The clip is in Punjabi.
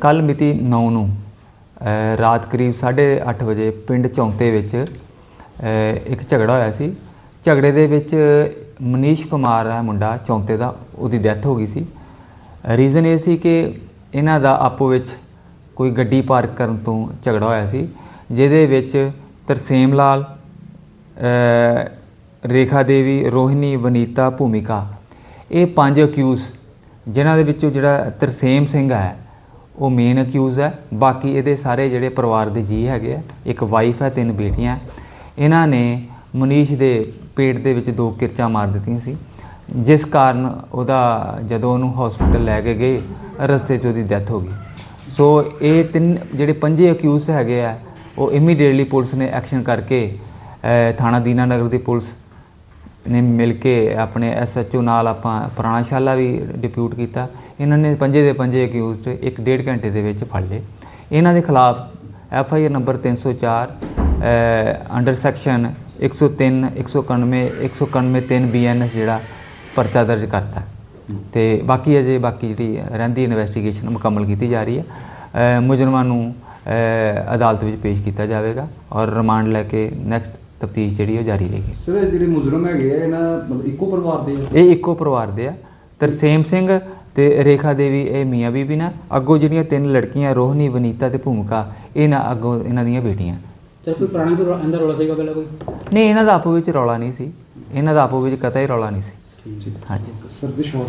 ਕੱਲ ਮਿਤੀ 9 ਨੂੰ ਰਾਤ ਕਰੀਬ 8:30 ਵਜੇ ਪਿੰਡ ਚੌਂਤੇ ਵਿੱਚ ਇੱਕ ਝਗੜਾ ਹੋਇਆ ਸੀ। ਝਗੜੇ ਦੇ ਵਿੱਚ ਮਨੀਸ਼ ਕੁਮਾਰ ਹੈ ਮੁੰਡਾ, ਚੌਂਤੇ ਦਾ, ਉਹਦੀ ਡੈਥ ਹੋ ਗਈ ਸੀ। ਰੀਜ਼ਨ ਇਹ ਸੀ ਕਿ ਇਹਨਾਂ ਦਾ ਆਪੋ ਵਿੱਚ ਕੋਈ ਗੱਡੀ ਪਾਰਕ ਕਰਨ ਤੋਂ ਝਗੜਾ ਹੋਇਆ ਸੀ, ਜਿਹਦੇ ਵਿੱਚ ਤਰਸੇਮ ਲਾਲ ਰੇਖਾ ਦੇਵੀ, ਰੋਹਿਣੀ, ਵਨੀਤਾ ਭੂਮਿਕਾ, ਇਹ ਪੰਜ ਅਕਿਊਜ਼ ਜਿਨ੍ਹਾਂ ਦੇ ਵਿੱਚੋਂ ਜਿਹੜਾ ਤਰਸੇਮ ਸਿੰਘ ਹੈ, ਉਹ ਮੇਨ ਅਕਿਊਜ਼ ਹੈ। ਬਾਕੀ ਇਹਦੇ ਸਾਰੇ ਜਿਹੜੇ ਪਰਿਵਾਰ ਦੇ ਜੀ ਹੈਗੇ ਆ, ਇੱਕ ਵਾਈਫ ਹੈ, ਤਿੰਨ ਬੇਟੀਆਂ। ਇਹਨਾਂ ਨੇ ਮਨੀਸ਼ ਦੇ ਪੇਟ ਦੇ ਵਿੱਚ ਦੋ ਕਿਰਚਾਂ ਮਾਰ ਦਿੱਤੀਆਂ ਸੀ। ਜਿਸ ਕਾਰਨ ਉਹਦਾ ਜਦੋਂ ਉਹਨੂੰ ਹਸਪੀਟਲ ਲੈ ਕੇ ਗਏ ਰਸਤੇ 'ਚ ਉਹਦੀ ਡੈਥ ਹੋ ਗਈ। ਸੋ ਇਹ ਤਿੰਨ ਜਿਹੜੇ ਪੰਜੇ ਅਕਿਊਜ਼ ਹੈਗੇ ਆ ਉਹ ਇਮੀਡੀਏਟਲੀ ਪੁਲਿਸ ਨੇ ਐਕਸ਼ਨ ਕਰਕੇ ਅ, ਥਾਣਾ ਦੀਨਾਨਗਰ ਦੀ ਪੁਲਿਸ ਨੇ ਮਿਲ ਕੇ ਆਪਣੇ ਐਸਐਚਓ ਨਾਲ ਆਪਾਂ ਪੁਰਾਣਾਸ਼ਾਲਾ ਵੀ ਡਿਪਿਊਟ ਕੀਤਾ। ਇਹਨਾਂ ਨੇ ਪੰਜੇ ਦੇ ਪੰਜੇ ਅਕਿਊਜ਼ਡ ਇੱਕ ਡੇਢ ਘੰਟੇ ਦੇ ਵਿੱਚ ਫੜ ਲਏ। ਇਹਨਾਂ ਦੇ ਖਿਲਾਫ F I R number 304 under section 103 191 191 3 BNS ਜਿਹੜਾ ਪਰਚਾ ਦਰਜ ਕਰਤਾ। ਤੇ ਬਾਕੀ ਅਜੇ ਬਾਕੀ ਜਿਹੜੀ ਰਹਿੰਦੀ ਇਨਵੈਸਟੀਗੇਸ਼ਨ ਮੁਕੰਮਲ ਕੀਤੀ ਜਾ ਰਹੀ ਹੈ। ਮੁਜਰਮਾਂ ਨੂੰ ਅਦਾਲਤ ਵਿੱਚ ਪੇਸ਼ ਕੀਤਾ ਜਾਵੇਗਾ ਔਰ ਰਿਮਾਂਡ ਲੈ ਕੇ ਨੈਕਸਟ ਤਫਤੀਸ਼ ਜਿਹੜੀ ਉਹ ਜਾਰੀ ਰਹੇਗੀ। ਸਰ ਜਿਹੜੇ ਮੁਜਰਮ ਹੈਗੇ ਆ ਇਹਨਾਂ ਮਤਲਬ ਇੱਕੋ ਪਰਿਵਾਰ ਦੇ ਆ? ਇਹ ਇੱਕੋ ਪਰਿਵਾਰ ਦੇ ਆ। ਤਰਸੇਮ ਸਿੰਘ ਤੇ ਰੇਖਾ ਦੇਵੀ ਇਹ ਮੀਆਂ ਬੀਬੀ ਨਾ। ਅੱਗੋਂ ਜਿਹੜੀਆਂ ਤਿੰਨ ਲੜਕੀਆਂ ਰੋਹਨੀ ਵਨੀਤਾ ਤੇ ਭੂਮਿਕਾ ਇਹ ਨਾ ਅੱਗੋਂ ਇਹਨਾਂ ਦੀਆਂ ਬੇਟੀਆਂ। ਜਦ ਕੋਈ ਪੁਰਾਣਾ ਕੋਈ ਰੌ- ਅੰਦਰ ਰੌਲਾ ਸੀਗਾ ਪਹਿਲਾਂ ਕੋਈ? ਨਹੀਂ ਇਹਨਾਂ ਦਾ ਆਪੋ ਵਿੱਚ ਰੌਲਾ ਨਹੀਂ ਸੀ। ਇਹਨਾਂ ਦਾ ਆਪੋ ਵਿੱਚ ਕਤਈ ਰੌਲਾ ਨਹੀਂ ਸੀ। ਹਾਂਜੀ। ਸਰ ਦੀ ਸ਼ੋਰਟ